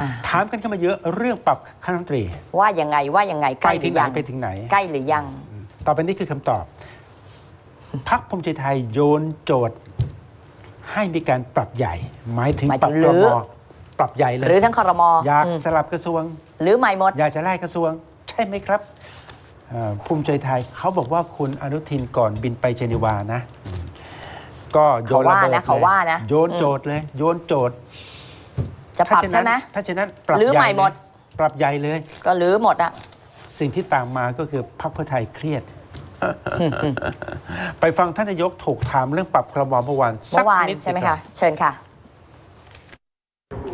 อ่าถามกันเข้ามาเยอะเรื่องปรับคณะรัฐมนตรี ว่ายังไงว่ายังไงใกไปล้หถึรืงอไหนยังไปถึงไหน ใกล้หรือยัง ต่อไปนี้คือคำตอบพักภูมิใจไทยโยนโจทย์ ให้มีการปรับใหญ่ หมายถึงหมายปถึรับงครรื้มอปรับใหญ่เลย หรือทั้งคอรมออยากอืมสลับกระทรวง หรือใหม่หมด อยากจะไล่กระทรวง ใช่ไหมครับเอ่อภูมิใจไทยเขาบอกว่าคุณอนุทินก่อนบินไปเจนีวานะ ก็โยนระเบิดเขาว่านะเขาว่านะโยนโจทย์เลย โยนโจทย์ จะปรับถ้าใช่ไหมถ้าฉะนั้นปรับหรือใหญ่ใหม่หมดเลยปรับใหญ่เลย ก็หรือหมดอะสิ่งที่ตามมาก็คือพรรคเพื่อไทยเครียด ไปฟังท่านนายกถูกถามเรื่องปรับครมเมื่อวานเมื่อวานดใช่ไหมสิรัคะบเชิญค่ะ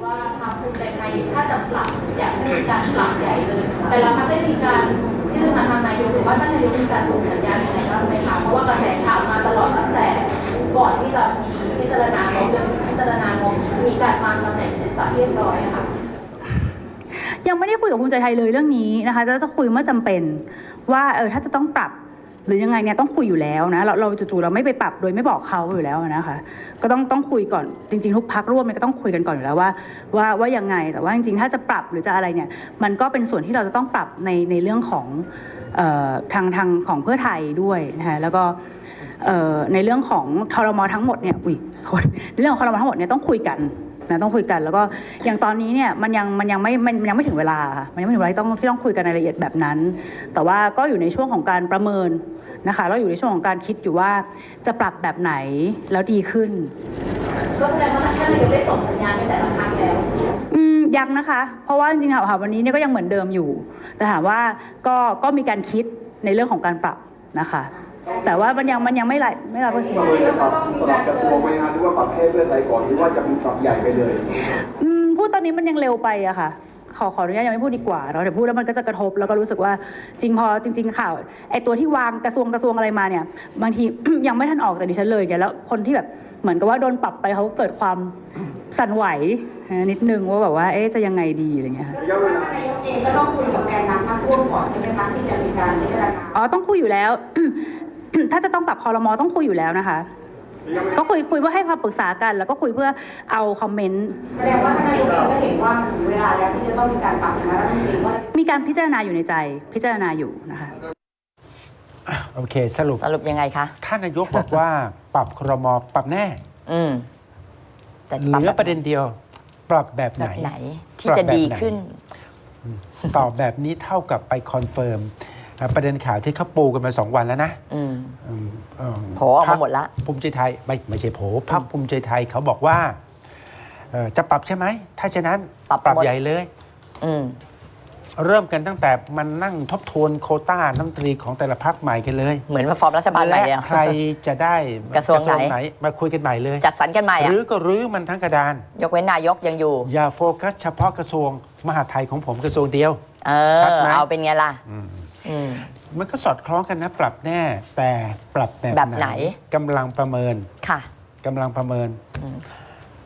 ว่าทางภูมิใจไทยถ้าจะปรับอยากให้มีการปรับใหญ่เลย แต่ละพักได้มีการยื่นมาทางนายกหรือว่าท่านนายกมีการส่งสัญญาณยังไงบ้างไหมคะเพราะว่ากระแส เรียบร้อยค่ะ ยังไม่ได้คุยกับภูมิใจไทยเลยเรื่องนี้นะคะจะจะคุยเมื่อจำเป็น ว่าเออถ้าจะต้องปรับหรือยังไงเนี่ยต้องคุยอยู่แล้วนะเราเราจู่ๆเราไม่ไปปรับโดยไม่บอกเขาอยู่แล้วนะคะก็ต้องต้องคุยก่อนจริงๆทุกพักร่วมเนี่ยก็ต้องคุยกันก่อนอยู่แล้วว่าว่าว่ายังไงแต่ว่าจริงๆ ถ้าจะปรับหรือจะอะไรเนี่ยมันก็เป็นส่วนที่เราจะต้องปรับในในเรื่องของเอ่อทางทางของเพื่อไทยด้วยนะคะแล้วก็เอ่อในเรื่องของทรมทั้งหมดเนี่ยอุ้ยในเรื่องของทรมทั้งหมดเนี่ยต้องคุยกัน นะต้องคุยกันแล้วก็อย่างตอนนี้เนี่ยมันยังมันยังไม่มันมันยังไม่ถึงเวลาค่ะมันยังไม่ถึงเวลาที่ต้องที่ต้องคุยกันในรายละเอียดแบบนั้น แต่ว่าก็อยู่ในช่วงของการประเมินนะคะแล้วอยู่ในช่วงของการคิดอยู่ว่าจะปรับแบบไหนแล้วดีขึ้นก็แสดงว่าท่านนายกได้ส่งสัญญาณในแต่ละพักแล้วอืมยังนะคะ เพราะว่าจริงๆค่ะค่ะวันนี้เนี่ยก็ยังเหมือนเดิมอยู่ แต่ถามว่าก็ก็มีการคิดในเรื่องของการปรับนะคะ แต่ว่ามันยังมันยังไม่ไรไม่ร้อยเปอร์เซ็นต์เราจะปรับสลับกระทรวงไหมฮะหรือว่าปรับแค่เพื่อไทยก่อนหรือว่าจะเป็นปรับใหญ่ไปเลยอืมพูดตอนนี้มันยังเร็วไปอะค่ะ ขอขออนุญาตยังไม่พูดดีกว่าเนาะเดี๋ยวพูดแล้วมันก็จะกระทบแล้วก็รู้สึกว่าจริงพอจริง ๆ ข่าวไอ้ตัวที่วางกระทรวงกระทรวงอะไรมาเนี่ย บางที ยังไม่ทันออกแต่ดิฉันเลยเนี่ยแล้วคนที่แบบเหมือนกับว่าโดนปรับไปเขาเกิดความสั่นไหวนิดนึงว่าแบบว่าเอ๊ะจะยังไงดีอะไรเงี้ยค่ะระยะเวลานายกเองก็ต้องคุยกับแกนนำพรรคร่วมก่อนใช่ไหมคะที่จะมีการพิจารณาอ๋อต้องคุยอยู่แล้ว ถ้าจะต้องปรับคอรมอต้องคุยอยู่แล้วนะคะ ก็คุยคุยเพื่อให้ความปรึกษากัน แล้วก็คุยเพื่อเอาคอมเมนต์แสดงว่าท่านนายกเองก็เห็นว่าถึงเวลาแล้วที่จะต้องมีการปรับคณะรัฐมนตรีว่ามีการพิจารณาอยู่ในใจ พิจารณาอยู่นะคะโอเค สรุปสรุปยังไงคะท่านนายกบอกว่าปรับครมปรับแน่ อืมแต่เหจะปรับลือประเด็นเดียว ปรับแบบแบไหนบไหน ที่จะดีขึ้น ตอบแบบนี้เท่ากับไปคอนเฟิร์มอะ ประเด็นข่าวที่เขาปูกันมาสองวันแล้วนะอืมอืมเอิ่มโผล่ออกมาหมดละพรรคภูมิใจไทยไม่ไม่ใช่โผล่พักภูมิใจไทยเขาบอกว่าเอ่อจะปรับใช่ไหม ถ้าฉะนั้นปรับหมดใหญ่เลยอืมเริ่มกันตั้งแต่มันนั่งทบทวนโควต้าน้ำตรีของแต่ละพักใหม่กันเลย เหมือนมาฟอร์มรัฐบาลใหม่และเลยอะใครจะได้กระทรวงไหนมาคุยกันใหม่เลย จัดสรรกันใหม่หอะรือก็รื้อมันทั้งกระดาน ยกเว้นนายกยังอยู่ อย่าโฟกัสเฉพาะกระทรวงมหาดไทยของผมกระทรวงเดียวเอชัดอไหมเอาเป็นไงล่ะอื มมันก็สอดคล้องกันนะ ปรับแน่ แต่ปรับแบบแบบไหนกำลังประเมินค่ะกำลังประเมิน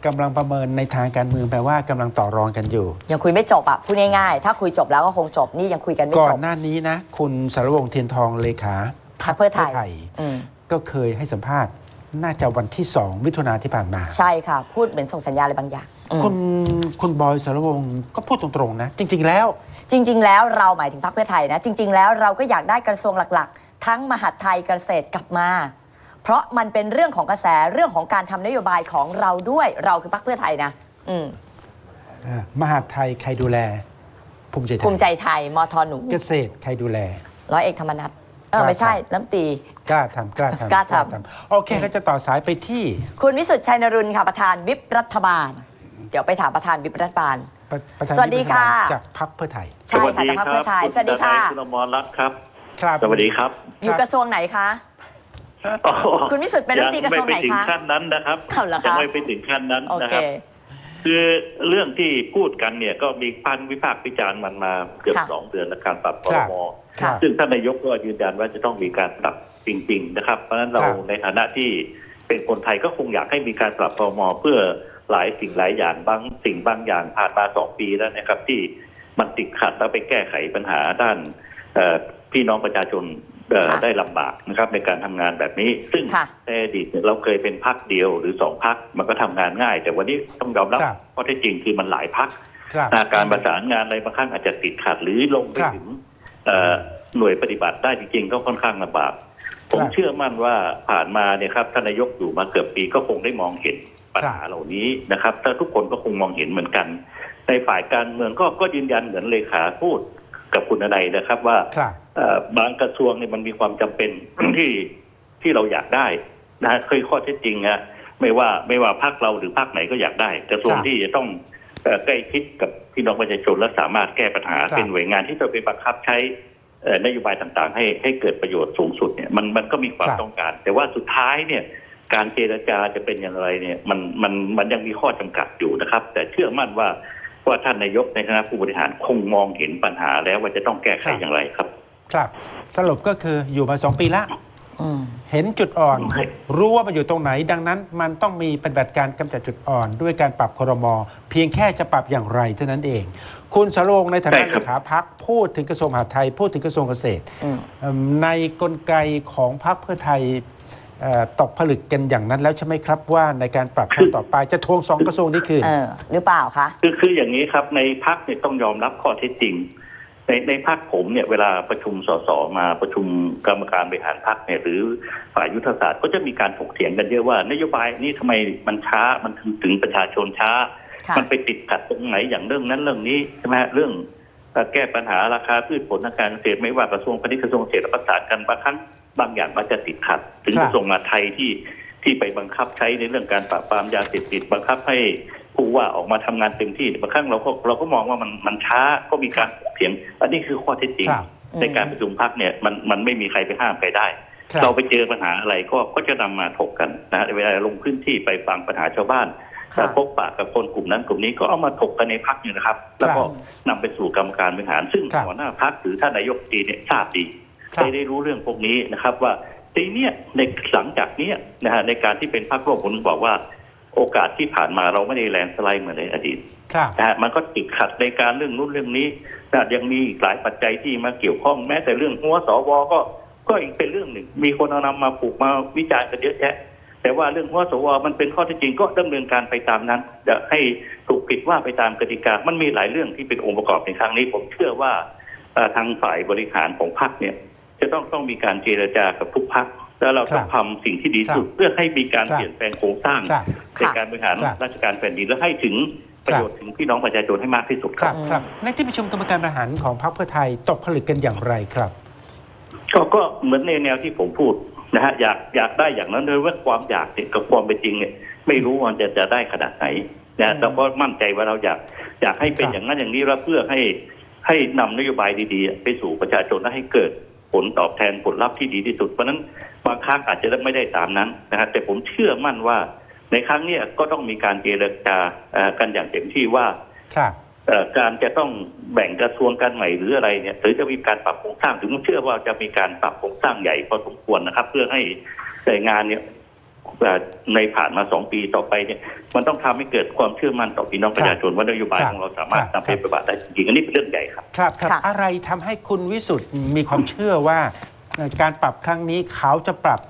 กำลังประเมินในทางการเมืองแปลว่ากำลังต่อรองกันอยู่ ยังคุยไม่จบอะพูดง่ายๆ ถ้าคุยจบแล้วก็คงจบนี่ยังคุยกันไม่ก่อจนบหน้านี้นะ คุณสารวงศ์เทียนทองเลขาพรรคเพื่อไทยไทยอืมก็เคยให้สัมภาษณ์ น่าจะวันที่สองมิถุนาที่ผ่านมา ใช่ค่ะ พูดเหมือนส่งสัญญาณอะไรบางอย่างอืมคุณคุณบอยสารวงศ์ก็พูดตรงๆนะ จริง ๆ แล้ว จริง ๆ แล้วเราหมายถึงพรรคเพื่อไทยนะ จริง ๆ แล้วเราก็อยากได้กระทรวงหลักๆ ทั้งมหาดไทยเกษตรกลับมา เพราะมันเป็นเรื่องของกระแสเรื่องของการทำนโยบายของเราด้วยเราคือพรรคเพื่อไทยนะ อืมอ่ามหาดไทยใครดูแล ภูมิใจไทภูมิใจยไทยมทหนูเกษตรใครดูแล ร้อยเอกธรรมนัฐเออไม่ใช่น้ำตรีกล้าทำกล้าทำกล้าทำ โอเคเราจะต่อสายไปที่ คุณวิสุทธิ์ชัยนรุนค่ะประธานวิปรัฐบาล เดี๋ยวไปถามประธานวิปรัฐบาล ประประธานสวัสดีค่ะจากพรรคเพื่อไทย ใช่ค่ะจากพรรคเพื่อไทยสวัสดีค่ะคุณอมรรัตน์ครับ ครับ สวัสดีครับอยู่กระทรวงไหนคะ คุณวิสุทธิ์เป็นรัฐมนตรีกระทรวงไหนยัไม่ไปถึคะงขั้นนั้นนะครับเอาเหรอคะ ยังไม่ไปถึงขั้นนั้นโอนะเค ครับ คือเรื่องที่พูดกันเนี่ยก็มีพันวิพากษ์วิจารณ์มันมาเกือบค่ะสองเดือนและการปรับพครรับ มค่ะ ซึ่งท่านนายกก็ยืนยันว่าจะต้องมีการปรับจริง ๆ นะครับ เพราะฉะนั้นเราครับ ในฐานะที่เป็นคนไทยก็คงอยากให้มีการปรับพรมเพื่อ หลายสิ่งหลายอย่างบางสิ่งบางอย่างผ่านมาสองปีแล้วนะครับ ที่มันติดขัดแล้วไปแก้ไขปัญหาด้านเอ่อพี่น้องประชาชนเอ่อค่ะได้ลำบากนะครับในการทำงานแบบนี้ ซึ่งค่ะในอดีตเนี่ยเราเคยเป็นพักเดียวหรือสองพักมันก็ทำงานง่าย แต่วันนี้ต้องยอมรับครับข้อเท็จจริงคือมันหลายพักครับอ่าการประสานงานอะไรบางครั้งอาจจะติดขัดหรือลงไปครับถึงเอ่อหน่วยปฏิบัติได้จริงๆ ก็ค่อนข้างลำบากผมครับเชื่อมั่นว่าผ่านมาเนี่ยครับท่านนายกอยู่มาเกือบปีก็คงได้มองเห็น ปัญหาเหล่านี้นะครับถ้าทุกคนก็คงมองเห็นเหมือนกัน ในฝ่ายการเมืองก็ก็ยืนยันเหมือนเลขาพูดกับคุณนายนะครับว่าครับเอ่อบางกระทรวงเนี่ยมันมีความจำเป็นที่ที่เราอยากได้นะเคยข้อเท็จจริงอะไม่ว่าไม่ว่าพรรคเราหรือพรรคไหนก็อยากได้ กระทรวงครับที่จะต้องเอ่อใกล้ชิดกับพี่น้องประชาชนและสามารถแก้ปัญหาครับเป็นหน่วยงานที่จะไปบังคับใช้เอ่อนโยบายต่างๆ ให้ให้เกิดประโยชน์สูงสุดเนี่ยมันมันก็มีความครับต้องการ แต่ว่าสุดท้ายเนี่ย การเจรจาจะเป็นอย่างไรเนี่ยมันมันมันยังมีข้อจำกัดอยู่นะครับ แต่เชื่อมั่นว่าว่าท่านนายกในคณะผู้บริหารคงมองเห็นปัญหาแล้วว่าจะต้องแก้ไขอย่างไรครับ ครับ สรุปก็คืออยู่มาสองปีละอืมเห็นจุดอ่อนใช่รู้ว่ามันอยู่ตรงไหน ดังนั้น มันต้องมีปฏิบัติการกำจัดจุดอ่อน ด้วยการปรับครม เพียงแค่จะปรับอย่างไรเท่านั้นเอง คุณสโรงในฐานะใช่เลครับขาพักพูดถึงกระทรวงมหาดไทย พูดถึงกระทรวงเกษตรอืมเอิ่มในกลไกของพรรคเพื่อไทยเอ่อ ตกผลึกกันอย่างนั้นแล้วใช่ไหมครับว่าในการปรับครั้งต่อไปจะทวงสองกระทรวงนี้คืนเออหรือเปล่าคะคือคืออย่างนี้ครับในพักเนี่ยต้องยอมรับข้อเท็จจริง ในในพักผมเนี่ยเวลาประชุมสสมาประชุมกรรมการบริหารพักเนี่ยหรือฝ่ายยุทธศาสตร์ก็จะมีการถกเถียงกันเยอะว่านโยบายนี้ทำไมมันช้ามันถึงถึงประชาชนช้าค่ะมันไปติดขัดตรงไหนอย่างเรื่องนั้นเรื่องนี้ใช่ไหมฮะเรื่องเอ่อแก้ปัญหาราคาพืชผลทางการเกษตรไม่ว่ากระทรวงพาณิชย์กระทรวงเกษตรประสานกันบางครั้ง บางอย่างมันจะติดขัด ถึงครับกระทรวงมหาดไทยที่ที่ไปบังคับใช้ในเรื่องการปราบปรามยาเสพติดบังคับให้ผู้ว่าออกมาทำงานเต็มที่บางครั้งเราก็เราก็มองว่ามันมันช้าก็มีการถกเถียง อันนี้คือข้อเท็จจริงครับในการประชุมพักเนี่ยมันมันไม่มีใครไปห้ามใครได้ครับเราไปเจอปัญหาอะไรก็ก็จะนำมาถกกันนะเวลาลงพื้นที่ไปฟังปัญหาชาวบ้านค่ะพบปะกับคนกลุ่มนั้นกลุ่มนี้ก็เอามาถกกันในพักนี่นะครับ แล้วก็นำไปสู่กรรมการบริหาร ซึ่งครับหัวหน้าพักหรือท่านนายกตีเนี่ยทราบดีครับ ได้ได้รู้เรื่องพวกนี้นะครับ ว่าทีเนี้ยในหลังจากเนี้ยนะฮะในการที่เป็นพักร่วมผมบอกว่า โอกาสที่ผ่านมาเราไม่ได้แลนด์สไลด์เหมือนในอดีตครับนะฮะมันก็ติดขัดในการเรื่องนู้นเรื่องนี้นะยังมีอีกหลายปัจจัยที่มาเกี่ยวข้องแม้แต่เรื่องหัวสวก็ก็อีกเป็นเรื่องหนึ่ง มีคนเอานำมาปลูกมาวิจารณ์กันเยอะแยะ แต่ว่าเรื่องหัวสวมันเป็นข้อเท็จจริงก็ดำเนินการไปตามนั้นจะให้ถูกผิดว่าไปตามกติกา มันมีหลายเรื่องที่เป็นองค์ประกอบในครั้งนี้ ผมเชื่อว่าเอ่อทางฝ่ายบริหารของพรรคเนี่ย จะต้องต้องมีการเจรจากับทุกพรรคแล้วเราต้องครับทำสิ่งที่ดีที่สุดครับเพื่อให้มีการครับเปลี่ยนแปลงโครงสร้างครับในการบริหารครับราชการแผ่นดินและให้ถึงประโยชน์ถึงพี่น้องประชาชนให้มากที่สุดคครัรับบครับในที่ประชุมกรรมการบริหารของพรรคเพื่อไทยตกผลึกกันอย่างไรครับก็ก็เหมือนในแนวที่ผมพูดนะฮะอยากอยากได้อย่างนั้นเลยว่าความอยากเนี่ยกับความเป็นจริงเนี่ยไม่รู้ว่าจะจะได้ขนาดไหนนะแต่ก็มั่นใจว่าเราอยากอยากให้เป็นครับอย่างนั้นอย่างนี้แล้วเพื่อให้ให้นำนโยบายดีๆ ไปสู่ประชาชนและให้เกิด ผลตอบแทนผลลัพธ์ที่ดีที่สุด เพราะฉะนั้นบางครั้งอาจจะไม่ได้ตามนั้นนะฮะแต่ผมเชื่อมั่นว่าในครั้งเนี้ยก็ต้องมีการเจรจาเอ่อกันอย่างเต็มที่ว่าครับเอ่อการจะต้องแบ่งกระทรวงกันใหม่หรืออะไรเนี่ยหรือจะมีการปรับโครงสร้างถึงเชื่อว่าจะมีการปรับโครงสร้างใหญ่พอสมควรนะครับ เพื่อให้หน่วยงานเนี่ยเอ่อ ในผ่านมาสองปีต่อไปเนี่ยมันต้องทำให้เกิดความเชื่อมั่นต่อพี่น้องประชาชนว่านโยบายครับของเราสามารถครับนำไปปฏิบัติได้จริงๆอันนี้เป็นเรื่องใหญ่ครับ ครับครับค่ะอะไรทำให้คุณวิสุทธ์มีความเชื่อว่าเอ่อการปรับครั้งนี้เขาจะปรับ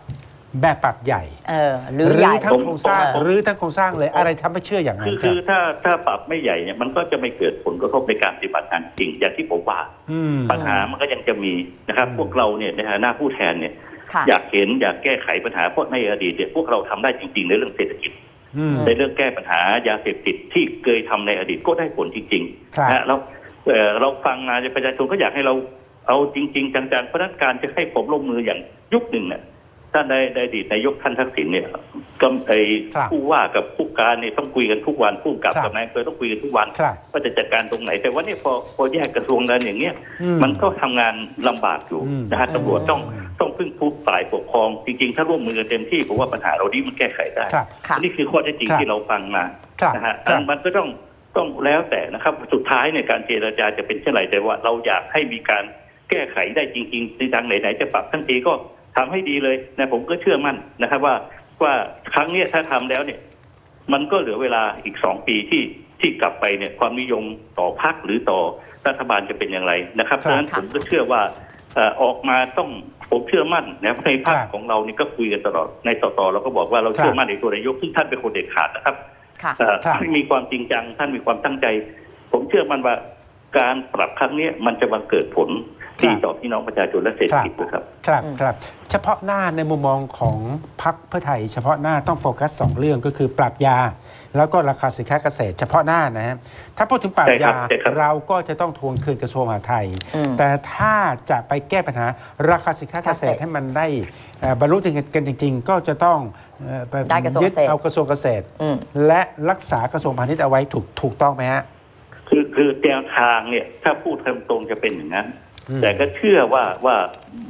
แบบปรับใหญ่เออหรือใหญ่ทั้งโครงสร้างเออหรือทั้งโครงสร้างเลยอะไรทำให้เชื่ออย่างนั้คืนอคคืรับอถ้าถ้าปรับไม่ใหญ่เนี่ยมันก็จะไม่เกิดผลกระทบในการปฏิบัติงานจริงอย่างที่ผมว่าอืมปัญหามันก็ยังจะมีนะครับอืมพวกเราเนี่ยในฐานะผู้แทนเนี่ยค่ะ อยากเห็นอยากแก้ไขปัญหาเพราะในอดีตเนี่ยพวกเราทำได้จริง ๆ ในเรื่องเศรษฐกิจอืมในเรื่องแก้ปัญหายาเสพติดที่เคยทำในอดีตก็ได้ผลจริงครับๆนะฮะเราเอ่อเราฟังมาจากประชาชนก็อยากให้เราเอาจริง ๆ จังๆเพราะฉะนั้นการจะให้ผมลงมืออย่างยุคหนึ่งเนี่ยท่านในในอดีตนายกท่านทักษิณเนี่ยก็ไอครับผู้ว่ากับผู้การเนี่ยต้องคุยกันทุกวันผู้กำกับครับกับนายอำเภอต้องคุยกันทุกวันครับว่าจะจัดการตรงไหน แต่ว่าเนี่ยพอพอแยกกระทรวงกันอย่างเงี้ยอืมมันก็ทำงานลำบากอยู่อืมนะฮะตำรวจต้องอืม ต้องพึ่งผู้ฝ่ายปกครอง จริง ๆ ถ้าร่วมมือกันเต็มที่ผมว่าปัญหาเรานี้มันแก้ไขได้ครับค่ะอันนี้คือข้อเท็จจริงครับที่เราฟังมาครับนะฮะครับ มันก็ต้องต้องแล้วแต่นะครับสุดท้ายเนี่ยการเจรจาจะเป็นเช่นไรแต่ว่าเราอยากให้มีการแก้ไขได้จริง ๆ ในทางไหนๆจะปรับทั้งทีก็ทำให้ดีเลยนะผมก็เชื่อมั่นนะครับว่าว่าครั้งเนี้ยถ้าทำแล้วเนี่ย มันก็เหลือเวลาอีกสองปีที่ที่กลับไปเนี่ยความนิยมต่อพรรคหรือต่อรัฐบาลจะเป็นอย่างไรนะครับเพครับราะฉะนั้นผมก็เชื่อว่าเอ่อออกมาต้อง ผมเชื่อมั่นนะในภาคครับของเรานี่ก็คุยกันตลอดในต่อต่อเราก็บอกว่าเราครับเชื่อมั่นในตัวนายกซึ่งท่านเป็นคนเด็ดขาดนะครับค่ะเอ่อครับท่านมีความจริงจังท่านมีความตั้งใจ ผมเชื่อมันว่าการปรับครั้งเนี้ยมันจะบังเกิดผลดีครับต่อพี่น้องประชาชนและเศรษฐกิจด้วยครับ ครับอืมครับ เฉพาะหน้าในมุมมองของพรรคเพื่อไทย เฉพาะหน้าต้องโฟกัสสองเรื่องก็คือปรับยา แล้วก็ราคาสินค้าเกษตร เฉพาะหน้านะฮะถ้าพูดถึงปรับใช่ครัยาบใช่ครับ เราก็จะต้องทวงคืนกระทรวงมหาดไทย อืมแต่ถ้าจะไปแก้ปัญหาราคาสินค้าเกษเกษตตรรให้มันได้เอ่อบรรลุถึงกันจริง ๆ ก็จะต้องเอ่อไปได้กระทรวงยึดเกษตร เอากระทรวงเกษตร อืม และรักษากระทรวงพาณิชย์เอาไว้ถูกถูกต้องไหมฮะ คือคือแนวทางเนี่ย ถ้าพูดตรงๆจะเป็นอย่างนั้นอืม แต่ก็เชื่อว่าว่า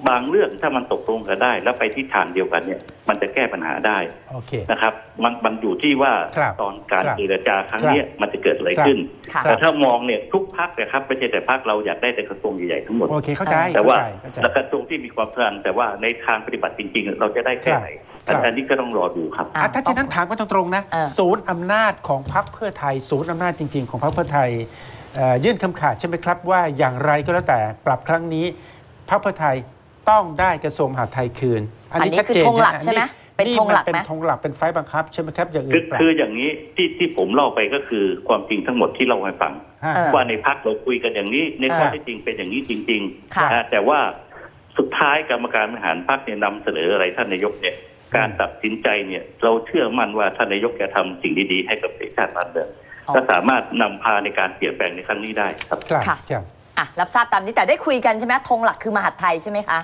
บางเรื่องถ้ามันตกลงกันได้ แล้วไปที่ทางเดียวกันเนี่ย มันจะแก้ปัญหาได้โอเคนะครับ มันมันอยู่ที่ว่าครับตอนการครับเจรจาครั้งเนี้ยมันจะเกิดอะไรครับขึ้นค่ะแต่ถ้ามองเนี่ยทุกพักนะครับไม่ใช่แต่พักเราอยากได้แต่กระทรวงใหญ่ๆทั้งหมดโอเคเข้าใจแต่ว่าเข้าใจและกระทรวงที่มีความสำคัญแต่ว่าในทางปฏิบัติจริง ๆ เราจะได้แค่ไหนครับอันนี้ก็ต้องรอดูครับอะถ้าฉะนั้นถามกันตรงๆนะเออศูนย์อำนาจของพรรคเพื่อไทย ศูนย์อำนาจจริง ๆ ของพรรคเพื่อไทยเอ่อ ยื่นคำขาดใช่ไหมครับว่าอย่างไรก็แล้วแต่ปรับครั้งนี้พรรคเพื่อไทยต้องได้กระทรวงมหาดไทยคืน อันนี้อันนี้ชัดเจนคือธงหลักนะใช่ไหมนี่เป็นธงหลักนี่ไหมมันเป็นธงหลักเป็นไฟล์บังคับใช่ไหมครับอย่างคือื่อนปรับคืออย่างนี้ที่ที่ผมเล่าไปก็คือความจริงทั้งหมดที่เล่าให้ฟังฮะเออว่าในพักเราคุยกันอย่างนี้ในข้อเออเท็จจริงเป็นอย่างนี้จริงค่ะๆนะแต่ว่าสุดท้ายกรรมการบริหารพักเนี่ยนำเสนออะไรท่านนายกเนี่ยการตัดสินใจเนี่ย เราเชื่อมั่นว่าท่านนายกจะทำสิ่งดีๆให้กับประเทศชาติบ้านเมืองอ๋อ ก็สามารถนำพาในการเปลี่ยนแปลงในครั้งนี้ได้ครับครับค่ะ ครับ อะรับทราบตามนี้แต่ได้คุยกันใช่ไหมธงหลักคือมหาดไทยใช่ไหมคะ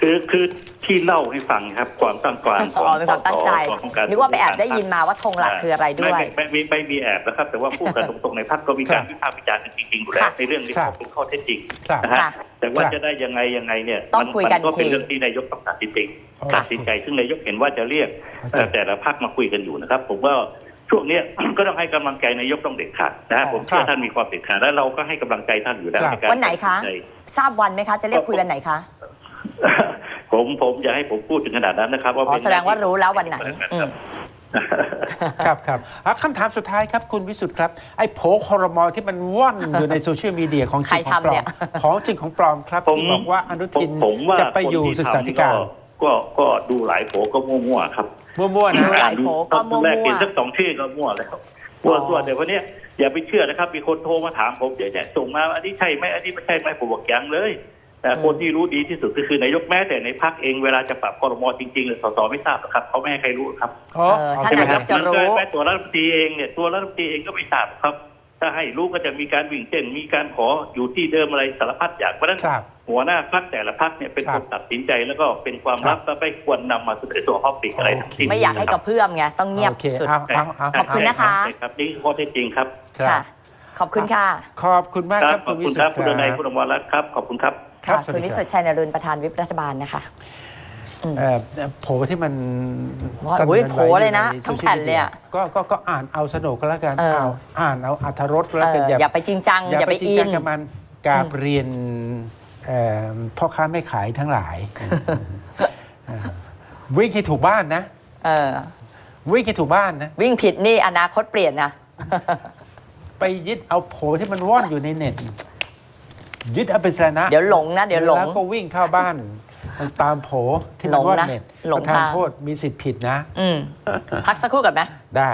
คือคือที่เล่าให้ฟังครับความตั้งการขอ๋องอเป็นความตั้งใจของการนึกว่าไปแอบได้ยินมาว่าธงหลักคืออะไรด้วย ไม่ไม่ไม่ไม่มีแอบนะครับ แต่ว่าพูดกันตรงๆในพักก็มีการครับวิพากษ์วิจารณ์กันจริงๆอยู่แล้วค่ะในเรื่องนี้ครับเป็นข้อเท็จจริงครับนะฮะค่ะแต่ว่าครับจะได้ยังไงยังไงเนี่ยต้องมัคุยกันมัก็เป็นคุยเรื่องที่นายกต้องตัดสินใจค่ะตัดสินใจซึ่งนายกเห็นว่าจะเรียกโอเคเอ่อแต่ละพักมาคุยกันอยู่นะครับ ผมว่า ช่วงเนี้ยก็ต้องให้กำลังใจนายกต้องเด็ดขาดนะฮะผมเชื่อท่านมีความเด็ดขาดและเราก็ให้กำลังใจท่านอยู่แล้วครับในการวันไหนคะตัดสิใจทราบวันไหมคะ จะเรียกคุยวันไหนคะผมผมอย่าให้ผมพูดถึงขนาดนั้นนะครับ ว่าอ๋อเป็นแสดงว่ารู้แล้ววันไหนอืมครับครับอะคำถามสุดท้ายครับคุณวิสุทธ์ครับ ไอ้โผล่คอรมอที่มันว่อนอยู่ในโซเชียลมีเดียของจริงของปลอใครทำเนี่มยของจริงของปลอมครับผมที่บอกว่าอนุทินผมผมว่าจะไปอยู่คนที่ศึกษาธิทำการ ก็ก็ดูหลายโผก็มั่วๆครับมั่วๆดูนะ หลายโผก็มั่วๆแรกเห็นสักสองชื่อก็มั่วแล้วมั่วตัวแต่วันเนี้ยอย่าไปเชื่อนะครับ มีคนโทรมาถามผมเดี๋ยวเนี่ยส่งมาอันนี้ใช่ไหมอันนี้ไม่ใช่ไหมผมบอกยังเลยแต่คนที่รู้ดีที่สุดก็คือนายกแม้แต่ในพักเองเวลาจะปรับคอรมอจริงๆเนี่ยสสไม่ทราบหรอกครับเขาไม่ให้ใครรู้ครับอ๋อเออโอท่านเคนายกจะรู้ แม้ตัวรัฐมนตรีเองเนี่ยตัวรัฐมนตรีเองก็ไม่ทราบครับ ถ้าให้รู้ก็จะมีการวิ่งเต้นมีการขออยู่ที่เดิมอะไรสารพัดอย่างเพราะฉะนั้นครับ หัวหน้าพักแต่ละพักเนี่ยเป็นครัคบนตัดสินใจแล้วก็เป็นความลับและไม่ควรนำมาเสนอตัวท็อปิกอะไรทั้งสิ้นไม่อยากให้กระเพื่อมไงต้องเงียบโอเคสุด เอาเอาเอาขอบคุณนะคะ ใช่ครับนี่คือข้อเท็จจริงครับครับค่ะ ขอบคุณค่ะ ขอบคุณมากคครัรับบขอบวิคุณสุทครับธ์คุณดนัยคุณอมรรัตน์ครับขอบคุณครับ ครัค่ะบสวัสคุณดีวิครับสุทธิ์ชัยนรุนประธานวิปรัฐบาลนะคะ เอ่อโผล่ที่มันว่าสั่นโอ้ยไหวโผล่เลยนะใทั้งแผ่นเลยอะ ก็ก็ก็อ่านเอาสนุกก็แล้วกันเออ เอาอ่านเอาอัธรสก็เอแล้วกันออย่าไปจริงจัง อย่าไปจริงอิจัน งกับมันกราบเรียนเอ่อพ่อค้าไม่ขายทั้งหลายเออวิ่งให้ถูกบ้านนะ เออ วิ่งให้ถูกบ้านนะ วิ่งผิดนี่อนาคตเปลี่ยนนะ ไปยึดเอาโผล่ที่มันว่อนอยู่ในเน็ต ยึดเอาเป็นสาระเดี๋ยวหลงนะเดี๋ยวหลงแล้วก็วิ่งเข้าบ้าน มันตามโผล่ที่มันว่อนเน็ตหลงนะหลงประธานทางโทษมีสิทธิ์ผิดนะ อืม พักสักครู่ก่อนไหม ได้